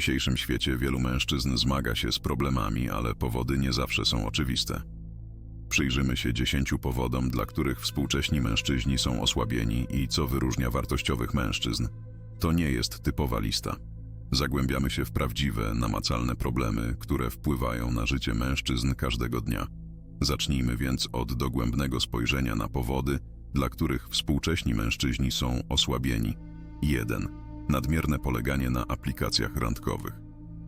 dzisiejszym świecie wielu mężczyzn zmaga się z problemami, ale powody nie zawsze są oczywiste. Przyjrzymy się dziesięciu powodom, dla których współcześni mężczyźni są osłabieni i co wyróżnia wartościowych mężczyzn. To nie jest typowa lista. Zagłębiamy się w prawdziwe, namacalne problemy, które wpływają na życie mężczyzn każdego dnia. Zacznijmy więc od dogłębnego spojrzenia na powody, dla których współcześni mężczyźni są osłabieni. 1. Nadmierne poleganie na aplikacjach randkowych.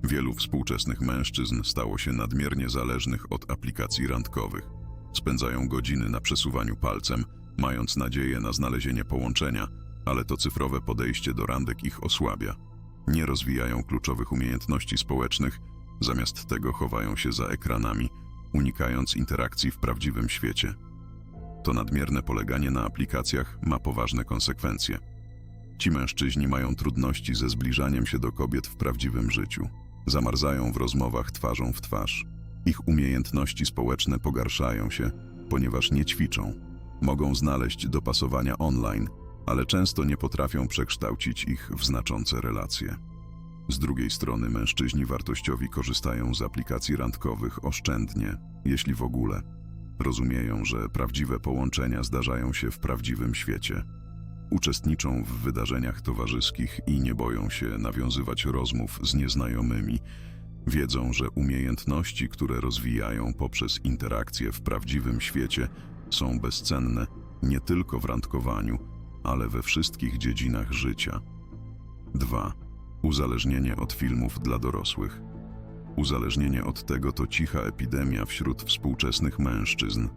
Wielu współczesnych mężczyzn stało się nadmiernie zależnych od aplikacji randkowych. Spędzają godziny na przesuwaniu palcem, mając nadzieję na znalezienie połączenia, ale to cyfrowe podejście do randek ich osłabia. Nie rozwijają kluczowych umiejętności społecznych, zamiast tego chowają się za ekranami, unikając interakcji w prawdziwym świecie. To nadmierne poleganie na aplikacjach ma poważne konsekwencje. Ci mężczyźni mają trudności ze zbliżaniem się do kobiet w prawdziwym życiu. Zamarzają w rozmowach twarzą w twarz. Ich umiejętności społeczne pogarszają się, ponieważ nie ćwiczą. Mogą znaleźć dopasowania online, ale często nie potrafią przekształcić ich w znaczące relacje. Z drugiej strony mężczyźni wartościowi korzystają z aplikacji randkowych oszczędnie, jeśli w ogóle. Rozumieją, że prawdziwe połączenia zdarzają się w prawdziwym świecie. Uczestniczą w wydarzeniach towarzyskich i nie boją się nawiązywać rozmów z nieznajomymi. Wiedzą, że umiejętności, które rozwijają poprzez interakcje w prawdziwym świecie, są bezcenne nie tylko w randkowaniu, ale we wszystkich dziedzinach życia. 2. Uzależnienie od filmów dla dorosłych. Uzależnienie od tego to cicha epidemia wśród współczesnych mężczyzn.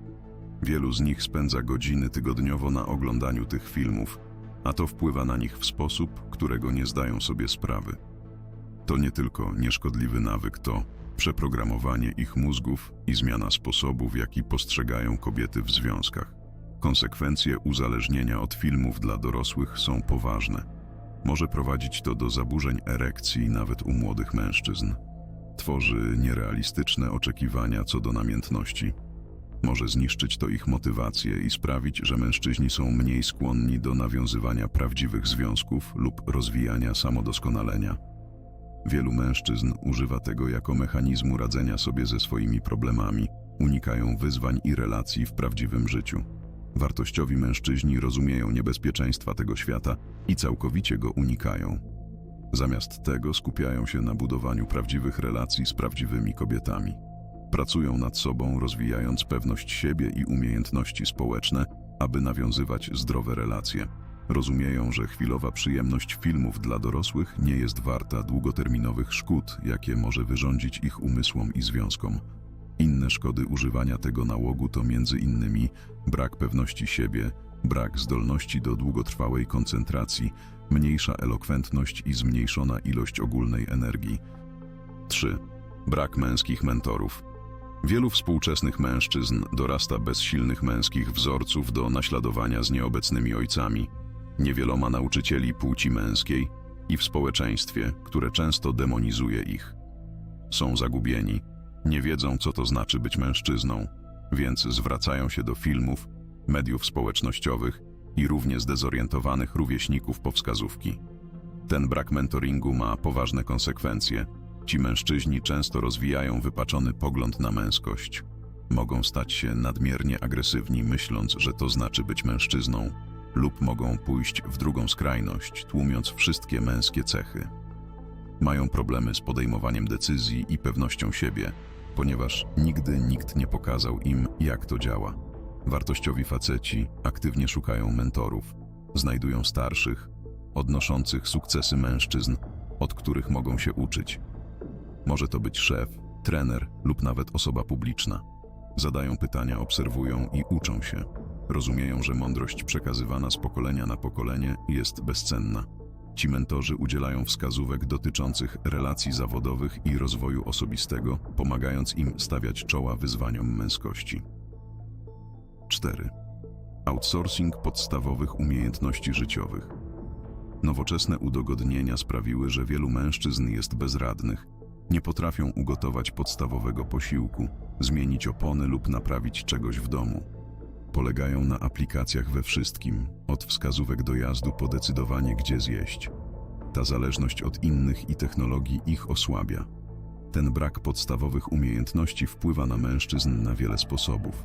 Wielu z nich spędza godziny tygodniowo na oglądaniu tych filmów, a to wpływa na nich w sposób, którego nie zdają sobie sprawy. To nie tylko nieszkodliwy nawyk, to przeprogramowanie ich mózgów i zmiana sposobu, w jaki postrzegają kobiety w związkach. Konsekwencje uzależnienia od filmów dla dorosłych są poważne. Może prowadzić to do zaburzeń erekcji nawet u młodych mężczyzn. Tworzy nierealistyczne oczekiwania co do namiętności. Może zniszczyć to ich motywację i sprawić, że mężczyźni są mniej skłonni do nawiązywania prawdziwych związków lub rozwijania samodoskonalenia. Wielu mężczyzn używa tego jako mechanizmu radzenia sobie ze swoimi problemami, unikają wyzwań i relacji w prawdziwym życiu. Wartościowi mężczyźni rozumieją niebezpieczeństwa tego świata i całkowicie go unikają. Zamiast tego skupiają się na budowaniu prawdziwych relacji z prawdziwymi kobietami. Pracują nad sobą, rozwijając pewność siebie i umiejętności społeczne, aby nawiązywać zdrowe relacje. Rozumieją, że chwilowa przyjemność filmów dla dorosłych nie jest warta długoterminowych szkód, jakie może wyrządzić ich umysłom i związkom. Inne szkody używania tego nałogu to między innymi brak pewności siebie, brak zdolności do długotrwałej koncentracji, mniejsza elokwentność i zmniejszona ilość ogólnej energii. 3. Brak męskich mentorów. Wielu współczesnych mężczyzn dorasta bez silnych męskich wzorców do naśladowania z nieobecnymi ojcami, niewieloma nauczycieli płci męskiej i w społeczeństwie, które często demonizuje ich. Są zagubieni, nie wiedzą, co to znaczy być mężczyzną, więc zwracają się do filmów, mediów społecznościowych i równie zdezorientowanych rówieśników po wskazówki. Ten brak mentoringu ma poważne konsekwencje. Ci mężczyźni często rozwijają wypaczony pogląd na męskość. Mogą stać się nadmiernie agresywni, myśląc, że to znaczy być mężczyzną, lub mogą pójść w drugą skrajność, tłumiąc wszystkie męskie cechy. Mają problemy z podejmowaniem decyzji i pewnością siebie, ponieważ nigdy nikt nie pokazał im, jak to działa. Wartościowi faceci aktywnie szukają mentorów, znajdują starszych, odnoszących sukcesy mężczyzn, od których mogą się uczyć. Może to być szef, trener lub nawet osoba publiczna. Zadają pytania, obserwują i uczą się. Rozumieją, że mądrość przekazywana z pokolenia na pokolenie jest bezcenna. Ci mentorzy udzielają wskazówek dotyczących relacji zawodowych i rozwoju osobistego, pomagając im stawiać czoła wyzwaniom męskości. 4. Outsourcing podstawowych umiejętności życiowych. Nowoczesne udogodnienia sprawiły, że wielu mężczyzn jest bezradnych, nie potrafią ugotować podstawowego posiłku, zmienić opony lub naprawić czegoś w domu. Polegają na aplikacjach we wszystkim, od wskazówek dojazdu po decydowanie, gdzie zjeść. Ta zależność od innych i technologii ich osłabia. Ten brak podstawowych umiejętności wpływa na mężczyzn na wiele sposobów.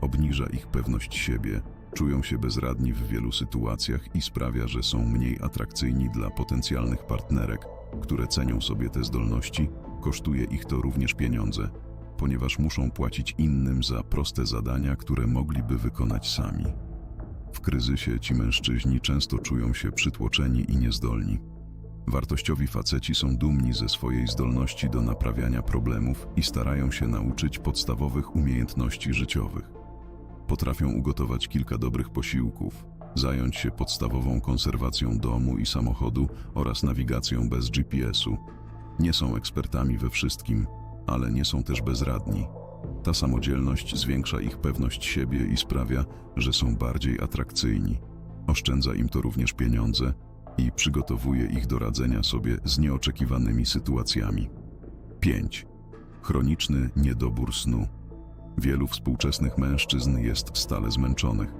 Obniża ich pewność siebie, czują się bezradni w wielu sytuacjach i sprawia, że są mniej atrakcyjni dla potencjalnych partnerek, które cenią sobie te zdolności, kosztuje ich to również pieniądze, ponieważ muszą płacić innym za proste zadania, które mogliby wykonać sami. W kryzysie ci mężczyźni często czują się przytłoczeni i niezdolni. Wartościowi faceci są dumni ze swojej zdolności do naprawiania problemów i starają się nauczyć podstawowych umiejętności życiowych. Potrafią ugotować kilka dobrych posiłków, zająć się podstawową konserwacją domu i samochodu oraz nawigacją bez GPS-u. Nie są ekspertami we wszystkim, ale nie są też bezradni. Ta samodzielność zwiększa ich pewność siebie i sprawia, że są bardziej atrakcyjni. Oszczędza im to również pieniądze i przygotowuje ich do radzenia sobie z nieoczekiwanymi sytuacjami. 5. Chroniczny niedobór snu. Wielu współczesnych mężczyzn jest stale zmęczonych.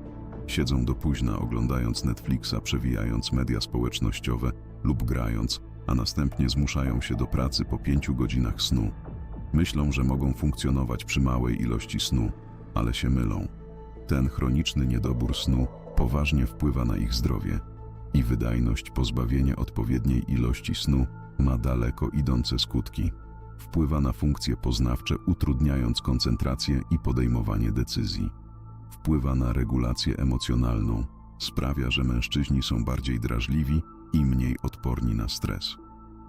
Siedzą do późna oglądając Netflixa, przewijając media społecznościowe lub grając, a następnie zmuszają się do pracy po pięciu godzinach snu. Myślą, że mogą funkcjonować przy małej ilości snu, ale się mylą. Ten chroniczny niedobór snu poważnie wpływa na ich zdrowie i wydajność pozbawienie odpowiedniej ilości snu ma daleko idące skutki. Wpływa na funkcje poznawcze, utrudniając koncentrację i podejmowanie decyzji. Wpływa na regulację emocjonalną, sprawia, że mężczyźni są bardziej drażliwi i mniej odporni na stres.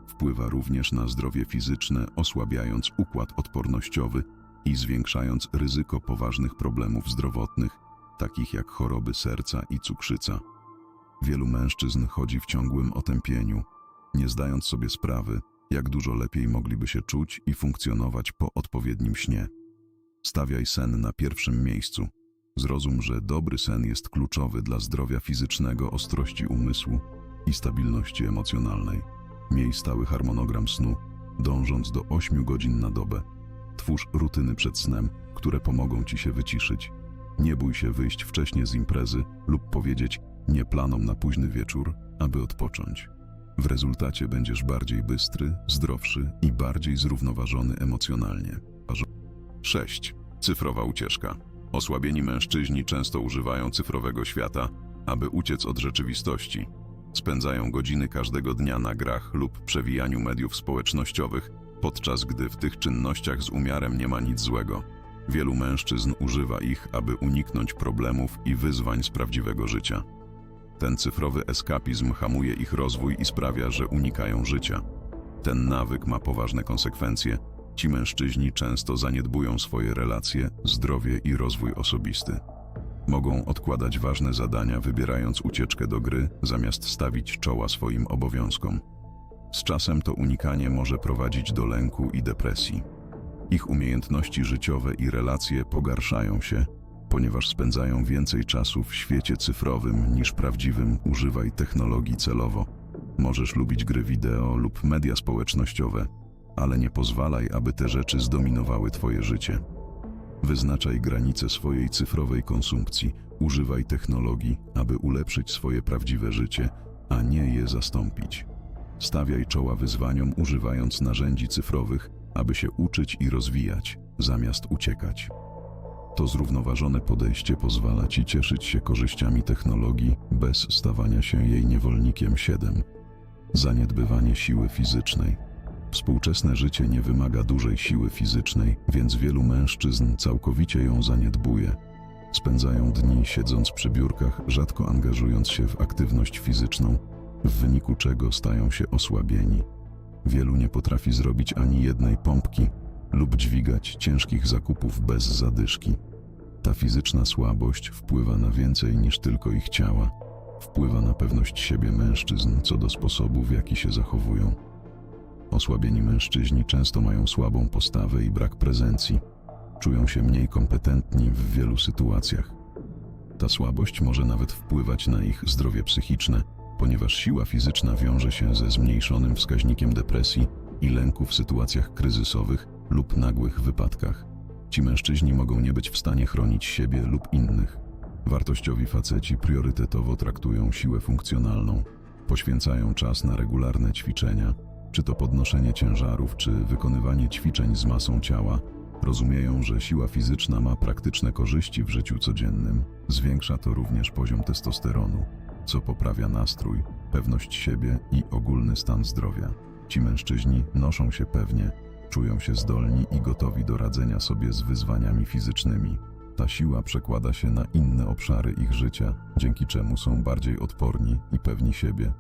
Wpływa również na zdrowie fizyczne, osłabiając układ odpornościowy i zwiększając ryzyko poważnych problemów zdrowotnych, takich jak choroby serca i cukrzyca. Wielu mężczyzn chodzi w ciągłym otępieniu, nie zdając sobie sprawy, jak dużo lepiej mogliby się czuć i funkcjonować po odpowiednim śnie. Stawiaj sen na pierwszym miejscu. Zrozum, że dobry sen jest kluczowy dla zdrowia fizycznego, ostrości umysłu i stabilności emocjonalnej. Miej stały harmonogram snu, dążąc do 8 godzin na dobę. Twórz rutyny przed snem, które pomogą ci się wyciszyć. Nie bój się wyjść wcześnie z imprezy lub powiedzieć nie planom na późny wieczór, aby odpocząć. W rezultacie będziesz bardziej bystry, zdrowszy i bardziej zrównoważony emocjonalnie. 6. Cyfrowa ucieczka. Osłabieni mężczyźni często używają cyfrowego świata, aby uciec od rzeczywistości. Spędzają godziny każdego dnia na grach lub przewijaniu mediów społecznościowych, podczas gdy w tych czynnościach z umiarem nie ma nic złego. Wielu mężczyzn używa ich, aby uniknąć problemów i wyzwań z prawdziwego życia. Ten cyfrowy eskapizm hamuje ich rozwój i sprawia, że unikają życia. Ten nawyk ma poważne konsekwencje. Ci mężczyźni często zaniedbują swoje relacje, zdrowie i rozwój osobisty. Mogą odkładać ważne zadania, wybierając ucieczkę do gry, zamiast stawić czoła swoim obowiązkom. Z czasem to unikanie może prowadzić do lęku i depresji. Ich umiejętności życiowe i relacje pogarszają się, ponieważ spędzają więcej czasu w świecie cyfrowym niż prawdziwym. Używaj technologii celowo. Możesz lubić gry wideo lub media społecznościowe, ale nie pozwalaj, aby te rzeczy zdominowały Twoje życie. Wyznaczaj granice swojej cyfrowej konsumpcji, używaj technologii, aby ulepszyć swoje prawdziwe życie, a nie je zastąpić. Stawiaj czoła wyzwaniom, używając narzędzi cyfrowych, aby się uczyć i rozwijać, zamiast uciekać. To zrównoważone podejście pozwala Ci cieszyć się korzyściami technologii bez stawania się jej niewolnikiem 7. Zaniedbywanie siły fizycznej. Współczesne życie nie wymaga dużej siły fizycznej, więc wielu mężczyzn całkowicie ją zaniedbuje. Spędzają dni siedząc przy biurkach, rzadko angażując się w aktywność fizyczną, w wyniku czego stają się osłabieni. Wielu nie potrafi zrobić ani jednej pompki lub dźwigać ciężkich zakupów bez zadyszki. Ta fizyczna słabość wpływa na więcej niż tylko ich ciała. Wpływa na pewność siebie mężczyzn co do sposobu, w jaki się zachowują. Osłabieni mężczyźni często mają słabą postawę i brak prezencji. Czują się mniej kompetentni w wielu sytuacjach. Ta słabość może nawet wpływać na ich zdrowie psychiczne, ponieważ siła fizyczna wiąże się ze zmniejszonym wskaźnikiem depresji i lęku w sytuacjach kryzysowych lub nagłych wypadkach. Ci mężczyźni mogą nie być w stanie chronić siebie lub innych. Wartościowi faceci priorytetowo traktują siłę funkcjonalną, Poświęcają czas na regularne ćwiczenia, czy to podnoszenie ciężarów, czy wykonywanie ćwiczeń z masą ciała, rozumieją, że siła fizyczna ma praktyczne korzyści w życiu codziennym. Zwiększa to również poziom testosteronu, co poprawia nastrój, pewność siebie i ogólny stan zdrowia. Ci mężczyźni noszą się pewnie, czują się zdolni i gotowi do radzenia sobie z wyzwaniami fizycznymi. Ta siła przekłada się na inne obszary ich życia, dzięki czemu są bardziej odporni i pewni siebie.